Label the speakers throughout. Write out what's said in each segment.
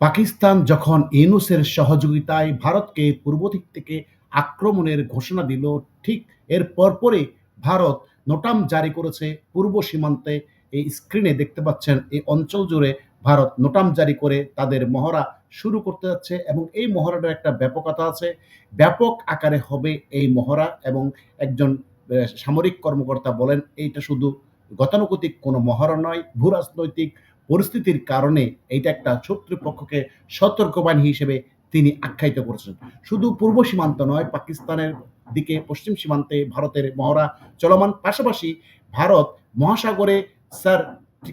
Speaker 1: পাকিস্তান যখন ইউনূসের সহযোগিতায় ভারতকে পূর্ব দিক থেকে আক্রমণের ঘোষণা দিল, ঠিক এর পরপরই ভারত নোটাম জারি করেছে পূর্ব সীমান্তে। এই স্ক্রিনে দেখতে পাচ্ছেন এই অঞ্চল জুড়ে ভারত নোটাম জারি করে তাদের মহড়া শুরু করতে যাচ্ছে এবং এই মহড়াটার একটা ব্যাপকতা আছে। ব্যাপক আকারে হবে এই মহড়া এবং একজন সামরিক কর্মকর্তা বলেন, "এইটা শুধু গতানুগতিক কোনো মহড়া নয়, ভূরাজনৈতিক পরিস্থিতির কারণে এইটা একটা শত্রুপক্ষকে সতর্কবাণী হিসেবে তিনি আখ্যায়িত করেছেন। শুধু পূর্ব সীমান্ত নয়, পাকিস্তানের দিকে পশ্চিম সীমান্তে ভারতের মহড়া চলমান। পাশাপাশি ভারত মহাসাগরে স্যার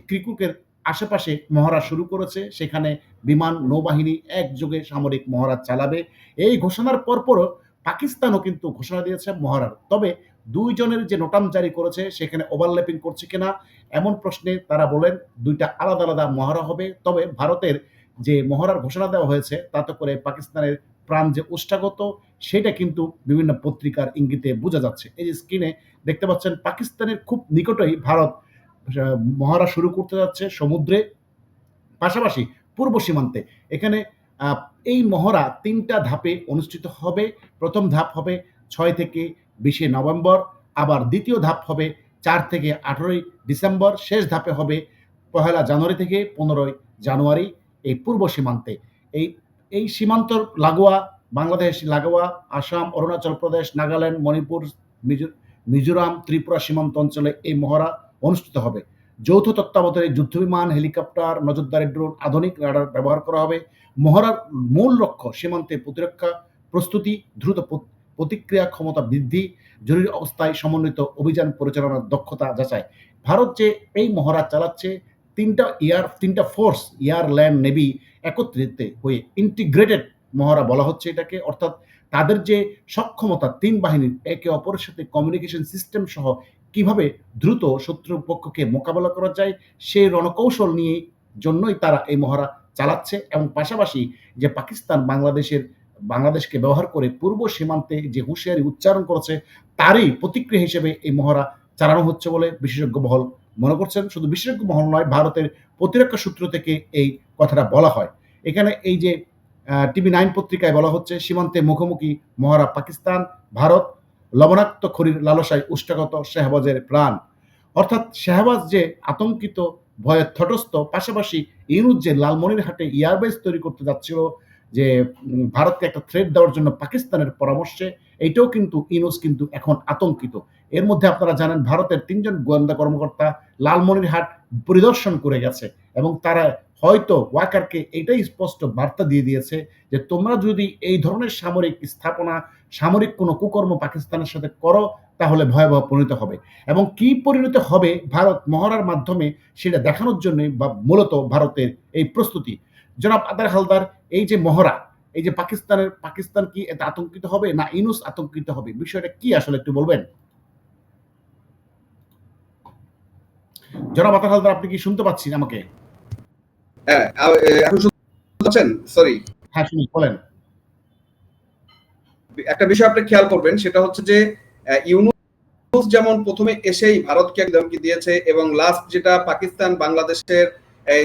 Speaker 1: ক্রিকুকের আশেপাশে মহড়া শুরু করেছে। সেখানে বিমান, নৌবাহিনী একযোগে সামরিক মহড়া চালাবে। এই ঘোষণার পরপরও পাকিস্তানও কিন্তু ঘোষণা দিয়েছে মহড়ার। তবে ২ জনের যে নোটাম জারি করেছে সেখানে ওভারল্যাপিং করছে কিনা এমন প্রশ্নে তারা বলেন দুইটা আলাদা, আলাদা মহড়া হবে। তবে ভারতের যে মহড়ার ঘোষণা দেওয়া হয়েছে তাতে করে পাকিস্তানের প্রাণ যে উষ্ঠাগত সেটা কিন্তু বিভিন্ন পত্রিকার ইঙ্গিতে বোঝা যাচ্ছে। এই যে স্ক্রিনে দেখতে পাচ্ছেন পাকিস্তানের খুব নিকটেই ভারত মহড়া শুরু করতে যাচ্ছে সমুদ্রে। পাশাপাশি পূর্ব সীমান্তে এখানে এই মহড়া তিনটা ধাপে অনুষ্ঠিত হবে। প্রথম ধাপ হবে ৬ থেকে বিশে নভেম্বর, আবার দ্বিতীয় ধাপ হবে চার থেকে ১৮ই ডিসেম্বর, শেষ ধাপে হবে পহেলা জানুয়ারি থেকে ১৫ই জানুয়ারি এই পূর্ব সীমান্তে। এই এই সীমান্তর লাগোয়া বাংলাদেশ লাগোয়া আসাম, অরুণাচল প্রদেশ, নাগাল্যান্ড, মণিপুর, মিজো মিজোরাম, ত্রিপুরা সীমান্ত অঞ্চলে এই মহড়া অনুষ্ঠিত হবে। যৌথ তত্ত্বাবধানে যুদ্ধবিমান, হেলিকপ্টার, নজরদারি ড্রোন, আধুনিক রাডার ব্যবহার করা হবে। মহড়ার মূল লক্ষ্য সীমান্তে প্রতিরক্ষা প্রস্তুতি, দ্রুত প্রতিক্রিয়া ক্ষমতা বৃদ্ধি, জরুরি অবস্থায় সমন্বিত অভিযান পরিচালনার দক্ষতা যাচাই। ভারত যে এই মহড়া চালাচ্ছে ৩ টা এয়ার ৩ টা ফোর্স এয়ার, ল্যান্ড, নেভি একত্রিত হয়ে ইন্টিগ্রেটেড মহড়া বলা হচ্ছে এটাকে। অর্থাৎ তাদের যে সক্ষমতা তিন বাহিনীর একে অপরের সাথে কমিউনিকেশন সিস্টেম সহ কীভাবে দ্রুত শত্রুপক্ষকে মোকাবেলা করা যায় সেই রণকৌশল নিয়ে জন্যই তারা এই মহড়া চালাচ্ছে এবং পাশাপাশি যে পাকিস্তান বাংলাদেশের বাংলাদেশকে ব্যবহার করে পূর্ব সীমান্তে যে হুঁশিয়ারি উচ্চারণ করেছে তারই প্রতিক্রিয়া হিসেবে এই মহড়া চালানো হচ্ছে বলে বিশেষজ্ঞ মহল মনে করছেন। শুধু বিশেষজ্ঞ মহল নয়, ভারতের প্রতিরক্ষা সূত্র থেকে এই কথাটা বলা হয়। এখানে এই যে টিভি নাইন পত্রিকায় বলা হচ্ছে সীমান্তে মুখোমুখি মহড়া পাকিস্তান, ভারত লবণাক্ত খড়ির লালসায় ওষ্ঠাগত শাহবাজের প্রাণ। অর্থাৎ শাহবাজ যে আতঙ্কিত, ভয়ে থটস্থ পাশাপাশি ইউনূস যে লালমনিরহাটে এয়ারবেস তৈরি করতে যাচ্ছিল যে ভারতকে একটা থ্রেট দেওয়ার জন্য পাকিস্তানের পরামর্শে এইটাও কিন্তু ইউনূস কিন্তু এখন আতঙ্কিত। এর মধ্যে আপনারা জানেন ভারতের তিনজন গোয়েন্দা কর্মকর্তা লালমনিরহাট পরিদর্শন করে গেছে এবং তারা হয়তো ওয়াকারকে এটাই স্পষ্ট বার্তা দিয়ে দিয়েছে যে, "তোমরা যদি এই ধরনের সামরিক স্থাপনা, সামরিক কোনো কুকর্ম পাকিস্তানের সাথে করো তাহলে ভয়াবহ পরিণত হবে।" এবং কি পরিণত হবে ভারত মহড়ার মাধ্যমে সেটা দেখানোর জন্যই বা মূলত ভারতের এই প্রস্তুতি। জনাব আতার হালদার এই যে মহড়া, এই যে পাকিস্তানের পাকিস্তান কি এতে আতঙ্কিত হবে না ইউনূস আতঙ্কিত হবে? বিষয়টা কি আসলে একটু বলবেন? জনাব আতার হালদার আপনি কি শুনতে পাচ্ছেন আমাকে?
Speaker 2: হ্যাঁ, আ এখন শুনতে পাচ্ছেন? সরি।
Speaker 1: হ্যাঁ, শুনি বলেন।
Speaker 2: একটা বিষয় আপনি খেয়াল করবেন সেটা হচ্ছে যে ইউনূস যেমন ১ম এ এসেই ভারতকে ধমকি দিয়েছে এবং লাস্ট যেটা পাকিস্তান বাংলাদেশের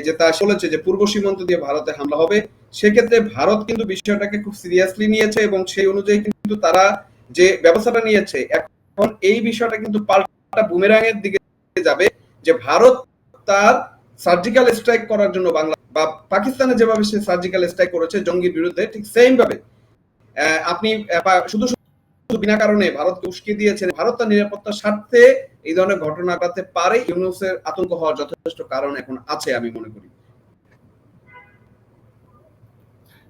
Speaker 2: যে তা বলেছে যে পূর্ব সীমান্ত দিয়ে ভারতে হামলা হবে। সেক্ষেত্রে ভারত কিন্তু বিষয়টাকে খুব সিরিয়াসলি নিয়েছে এবং সেই অনুযায়ী কিন্তু তারা যে ব্যবস্থাটা নিয়েছে এখন এই বিষয়টা কিন্তু পাল্টা বুমেরাং এর দিকে যাবে যে ভারত তার সার্জিক্যাল স্ট্রাইক করার জন্য বাংলা বা পাকিস্তানে যেভাবে সে সার্জিক্যাল স্ট্রাইক করেছে জঙ্গির বিরুদ্ধে ঠিক সেম ভাবে আপনি শুধু, শুধু বিনা কারণে ভারতকে উস্কে দিয়েছেন। ভারত তার নিরাপত্তার স্বার্থে এই ধরনের ঘটনা ঘটাতে পারে। ইউনূসের আতঙ্ক হওয়ার যথেষ্ট কারণ এখন আছে আমি মনে করি।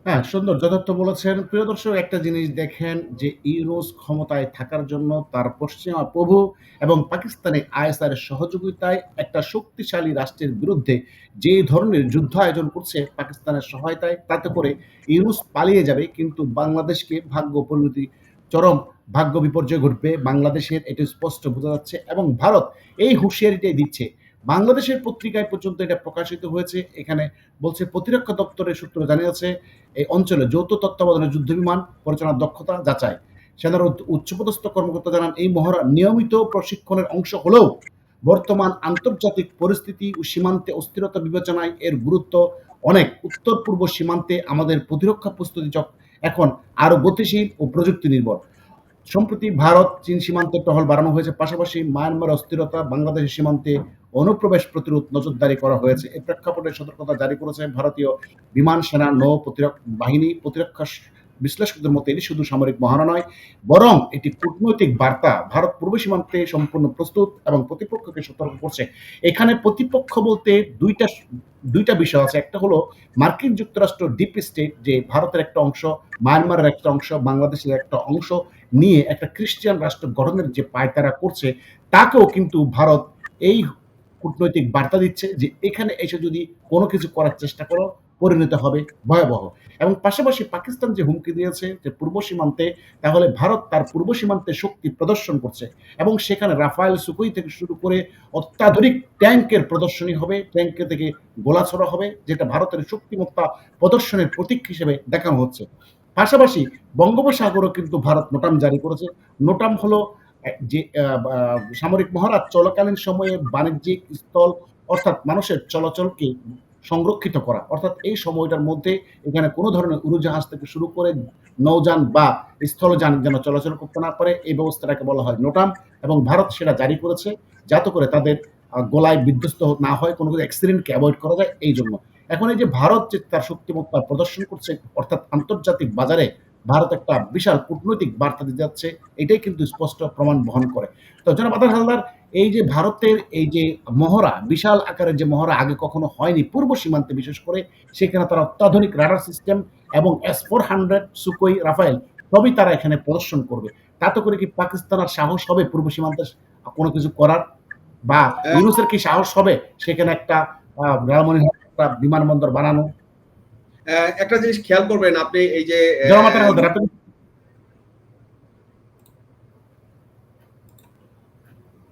Speaker 1: হ্যাঁ, সুন্দর যথার্থ বলেছেন। প্রিয় দর্শক একটা জিনিস দেখেন যে ইউনূস ক্ষমতায় থাকার জন্য তার পশ্চিমা প্রভু এবং পাকিস্তানে আইএসআই এর সহযোগিতায় একটা শক্তিশালী রাষ্ট্রের বিরুদ্ধে যে ধরনের যুদ্ধ আয়োজন করছে পাকিস্তানের সহায়তায় তাতে করে ইউনূস পালিয়ে যাবে কিন্তু বাংলাদেশকে ভাগ্য পরিণতি চরম ভাগ্য বিপর্যয় ঘটবে। বাংলাদেশের এটা স্পষ্ট বোঝা যাচ্ছে এবং ভারত এই হুঁশিয়ারিটাই দিচ্ছে। বাংলাদেশের পত্রিকায় পর্যন্ত এটা প্রকাশিত হয়েছে। এখানে বলছে, প্রতিরক্ষা দপ্তরের সূত্র জানিয়েছে, এই অঞ্চলে যৌথ তত্ত্বাবধানে যুদ্ধবিমান পরিচালনার দক্ষতা যাচাই। সেনার উচ্চপদস্থ কর্মকর্তা জানান, এই মহড়া নিয়মিত প্রশিক্ষণের অংশ হলেও বর্তমান আন্তর্জাতিক পরিস্থিতি ও সীমান্তে অস্থিরতা বিবেচনায় এর গুরুত্ব অনেক উত্তর পূর্ব সীমান্তে আমাদের প্রতিরক্ষা প্রস্তুতি এখন আরও গতিশীল ও প্রযুক্তি নির্ভর সম্প্রতি ভারত, চীন সীমান্তে টহল বাড়ানো হয়েছে, পাশাপাশি মায়ানমার অস্থিরতা বাংলাদেশের সীমান্তে অনুপ্রবেশ প্রতিরোধ নজরদারি করা হয়েছে। এই প্রেক্ষাপটে সতর্কতা জারি করেছে ভারতীয় বিমান সেনা নৌ প্রতিরক্ষা বাহিনী প্রতিরক্ষা বিশ্লেষকদের মতে এটি শুধু সামরিক মহারণা নয়, বরং এটি কূটনৈতিক বার্তা। ভারত পূর্ব সীমান্তে সম্পূর্ণ প্রস্তুত এবং প্রতিপক্ষকে সতর্ক করছে। এখানে প্রতিপক্ষ বলতে দুইটা দুইটা বিষয় আছে। একটা হলো মার্কিন যুক্তরাষ্ট্র ডিপ স্টেট, যে ভারতের একটা অংশ, মায়ানমারের একটা অংশ, বাংলাদেশের একটা অংশ নিয়ে একটা খ্রিস্টান রাষ্ট্র গঠনের যে পায়তারা করছে, তাকেও কিন্তু ভারত এই কূটনৈতিক বার্তা দিচ্ছে যে এখানে এসে যদি কোনো কিছু করার চেষ্টা করো পরিণত হবে, ভয়াবহ। এবং পাশাপাশি পাকিস্তান যে হুমকি দিয়েছে যে পূর্ব সীমান্তে, তাহলে ভারত তার পূর্ব সীমান্তে শক্তি প্রদর্শন করছে এবং সেখানে রাফায়েল সুকুই থেকে শুরু করে অত্যাধুনিক ট্যাঙ্কের প্রদর্শনী হবে, ট্যাঙ্কে থেকে গোলা ছড়া হবে, যেটা ভারতের শক্তিমত্তা প্রদর্শনের প্রতীক হিসেবে দেখানো হচ্ছে। পাশাপাশি বঙ্গোপসাগরও কিন্তু ভারত নোটাম জারি করেছে। নোটাম হলো যে সামরিক মহারাজ চলাকালীন সময়ে বাণিজ্যিক স্থল অর্থাৎ মানুষের চলাচলকে সংরক্ষিত করা। অর্থাৎ এই সময়টার মধ্যে এখানে কোনো ধরনের উড়োজাহাজ থেকে শুরু করে নৌযান বা স্থলযান যেন চলাচল করতে না পারে, এই ব্যবস্থাটাকে বলা হয় নোটাম এবং ভারত সেটা জারি করেছে যাতে করে তাদের গলায় বিধ্বস্ত না হয়, কোনো কিছু অ্যাক্সিডেন্টকে অ্যাভয়েড করা যায়, এই জন্য। এখন এই যে ভারত যে তার শক্তিমত্তা প্রদর্শন করছে, অর্থাৎ আন্তর্জাতিক বাজারে ভারত একটা বিশাল কূটনৈতিক বার্তা দিতে যাচ্ছে এটাই কিন্তু স্পষ্ট প্রমাণ বহন করে। তো জনাব আদার হালদার এই যে ভারতের এই যে মহড়া বিশাল আকারের যে মহড়া আগে কখনো হয়নি পূর্ব সীমান্তে বিশেষ করে সেখানে তারা অত্যাধুনিক রাডার সিস্টেম এবং S four hundred Sukhoi Rafale সবই তারা এখানে প্রদর্শন করবে। তাতে করে কি পাকিস্তান আর সাহস হবে পূর্ব সীমান্তে কোনো কিছু করার? বা ইউনুসের কি সাহস হবে সেখানে একটা একটা বিমানবন্দর বানানো?
Speaker 2: একটা জিনিস খেয়াল করবেন আপনি এই যে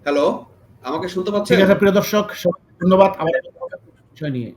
Speaker 2: হ্যালো আমাকে শুনতে পাচ্ছেন?
Speaker 1: ঠিক আছে প্রিয় দর্শক ধন্যবাদ। আমাদের বিষয় নিয়ে।